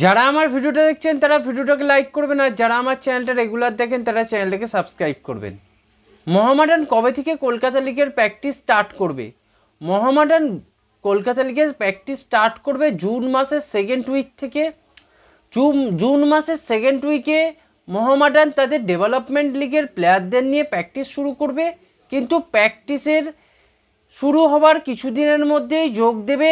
যারা আমার ভিডিওটা দেখছেন, তারা ভিডিওটাকে লাইক করবেন আর যারা আমার চ্যানেলটা রেগুলার দেখেন, তারা চ্যানেলটাকে সাবস্ক্রাইব করবেন। মোহামেডান কবে থেকে কলকাতা লিগের প্র্যাকটিস স্টার্ট করবে? মোহামেডান কলকাতা লিগের প্র্যাকটিস স্টার্ট করবে জুন মাসের সেকেন্ড উইক থেকে। জুন জুন মাসের সেকেন্ড উইকে মোহামেডান তাদের ডেভেলপমেন্ট লিগের প্লেয়ারদের নিয়ে প্র্যাকটিস শুরু করবে। কিন্তু প্র্যাকটিসের শুরু হবার কিছুদিনের মধ্যেই যোগ দেবে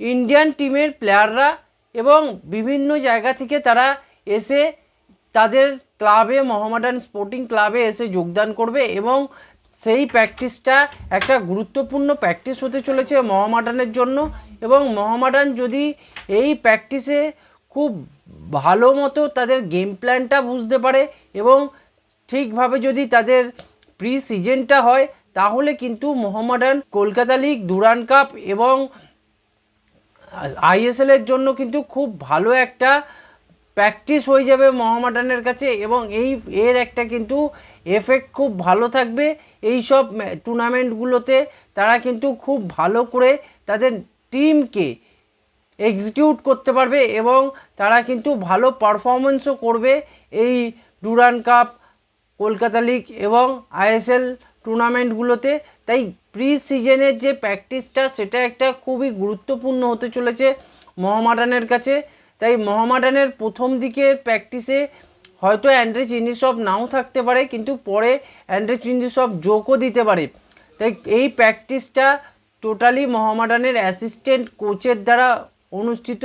ইন্ডিয়ান টিমের প্লেয়াররা এবং বিভিন্ন জায়গা থেকে তারা এসে তাদের ক্লাবে মোহামেডান স্পোর্টিং ক্লাবে এসে যোগদান করবে এবং সেই প্র্যাকটিসটা একটা গুরুত্বপূর্ণ প্র্যাকটিস হতে চলেছে মোহামেডানের জন্য। এবং মোহামেডান যদি এই প্র্যাকটিসে খুব ভালো মতো তাদের গেম প্ল্যানটা বুঝতে পারে এবং ঠিকভাবে যদি তাদের প্রি সিজনটা হয়, তাহলে কিন্তু Mohammedan Kolkata league Durand cup এবং আইএসএল এর জন্য কিন্তু খুব ভালো একটা প্র্যাকটিস হয়ে যাবে মহামাডানের কাছে এবং এই, এর একটা কিন্তু এফেক্ট খুব ভালো থাকবে। এই সব টুর্নামেন্টগুলোতে তারা কিন্তু খুব ভালো করে তাদের টিমকে এক্সিকিউট করতে পারবে এবং তারা কিন্তু ভালো পারফরমেন্সও করবে এই ডুরান কাপ, কলকাতা লিগ এবং আইএসএল টুর্নামেন্টগুলোতে তাই প্রি সিজনের যে প্র্যাকটিসটা সেটা একটা খুবই গুরুত্বপূর্ণ হতে চলেছে মহামাডানের কাছে। তাই মোহামেডানের প্রথম দিকের প্র্যাকটিসে হয়তো অ্যান্ড্রে চিনিসব নাও থাকতে পারে, কিন্তু পরে অ্যান্ড্রে চিনিসব যোগও দিতে পারে। তাই এই প্র্যাকটিসটা টোটালি মহামাডানের অ্যাসিস্ট্যান্ট কোচের দ্বারা অনুষ্ঠিত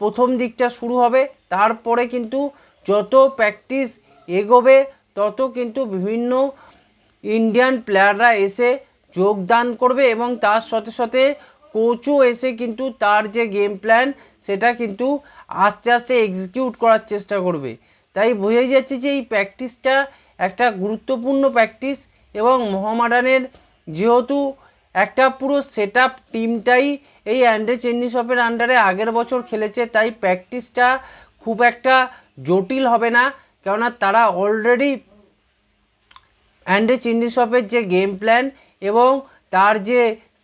প্রথম দিকটা শুরু হবে। তারপরে কিন্তু যত প্র্যাকটিস এগোবে, তত কিন্তু বিভিন্ন ইন্ডিয়ান প্লেয়াররা এসে যোগদান করবে এবং তার সাথে সাথে কোচও এসে কিন্তু তার যে গেম প্ল্যান সেটা কিন্তু আস্তে আস্তে এক্সিকিউট করার চেষ্টা করবে। তাই বোঝাই যাচ্ছে যে এই প্র্যাকটিসটা একটা গুরুত্বপূর্ণ প্র্যাকটিস এবং মোহামেডানের যেহেতু একটা পুরো সেট আপ টিমটাই এই অ্যান্ড্রে চেন্নিসপের আন্ডারে আগের বছর খেলেছে, তাই প্র্যাকটিসটা খুব একটা জটিল হবে না। কেননা তারা অলরেডি অ্যান্ড্রে চিন্ডিসপের যে গেম প্ল্যান এবং তার যে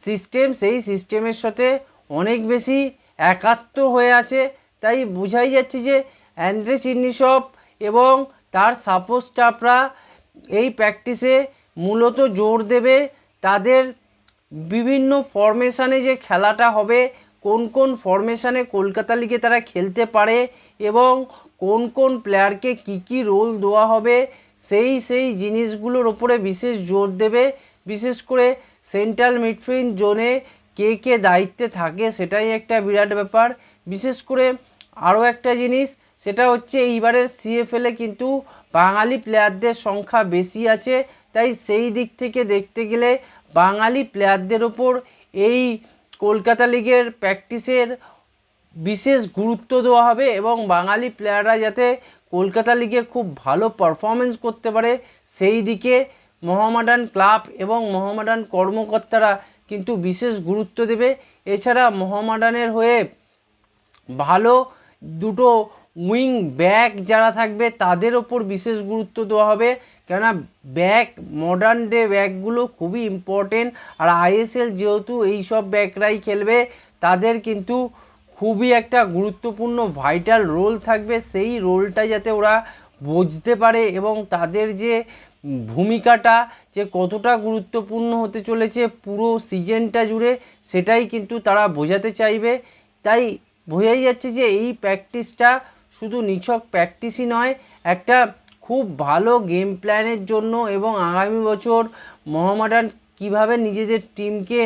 সিস্টেম সেই সিস্টেমের সাথে অনেক বেশি একাত্ম হয়ে আছে। তাই বোঝাই যাচ্ছে যে অ্যান্ড্রে চিন্ডিসপ এবং তার সাপোর্ট স্টাফরা এই প্র্যাকটিসে মূলত জোর দেবে তাদের বিভিন্ন ফরমেশানে যে খেলাটা হবে, কোন কোন ফরমেশানে কলকাতা লিগে তারা খেলতে পারে এবং কোন কোন প্লেয়ারকে কি কি রোল দেওয়া হবে সেই সেই জিনিসগুলোর ওপরে বিশেষ জোর দেবে, বিশেষ করে সেন্ট্রাল মিডফিল্ড জোনে কে কে দায়িত্বে থাকে সেটাই একটা বিরাট ব্যাপার। বিশেষ করে আরও একটা জিনিস, সেটা হচ্ছে এইবারের সিএফএলে কিন্তু বাঙালি প্লেয়ারদের সংখ্যা বেশি আছে, তাই সেই দিক থেকে দেখতে গেলে বাঙালি প্লেয়ারদের ওপর এই কলকাতা লিগের প্র্যাকটিসের বিশেষ গুরুত্ব দেওয়া হবে এবং বাঙালি প্লেয়াররা যাতে কলকাতা লিগে খুব ভালো পারফরমেন্স করতে পারে, সেই দিকে মোহামেডান ক্লাব এবং মোহামেডান কর্মকর্তারা কিন্তু বিশেষ গুরুত্ব দেবে। এছাড়া মোহামেডানের হয়ে ভালো দুটো উইং ব্যাক যারা থাকবে তাদের ওপর বিশেষ গুরুত্ব দেওয়া হবে। কেননা ব্যাক, মডার্ন ডে ব্যাকগুলো খুবই ইম্পর্টেন্ট আর আইএসএল যেহেতু এই সব ব্যাকরাই খেলবে, তাদের কিন্তু খুবই একটা গুরুত্বপূর্ণ ভাইটাল রোল থাকবে সেই রোলটা যাতে ওরা বুঝতে পারে এবং তাদের যে ভূমিকাটা যে কতটা গুরুত্বপূর্ণ হতে চলেছে পুরো সিজনটা জুড়ে সেটাই কিন্তু তারা বোঝাতে চাইবে। তাই বোঝাই যাচ্ছে যে এই প্র্যাকটিসটা শুধু নিছক প্র্যাকটিসই নয়, একটা খুব ভালো গেম প্ল্যানের জন্য এবং আগামী বছর মোহামেডান কীভাবে নিজেদের টিমকে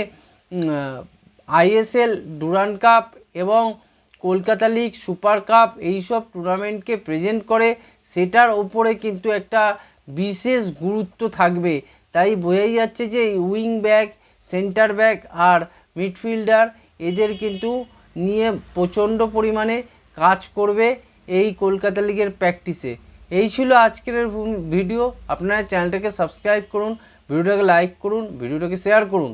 আইএসএল ডুরান কাপ এবং কলকাতা লিগ, সুপার কাপ এইসব টুর্নামেন্টকে প্রেজেন্ট করে, সেটার ওপরে কিন্তু একটা বিশেষ গুরুত্ব থাকবে। তাই বোঝাই যাচ্ছে যে উইং ব্যাক, সেন্টার ব্যাক আর মিডফিল্ডার, এদের কিন্তু নিয়ে প্রচণ্ড পরিমাণে কাজ করবে এই কলকাতা লিগের প্র্যাকটিসে এই ছিল আজকের ভিডিও আপনারা চ্যানেলটাকে সাবস্ক্রাইব করুন ভিডিওটাকে লাইক করুন ভিডিওটাকে শেয়ার করুন।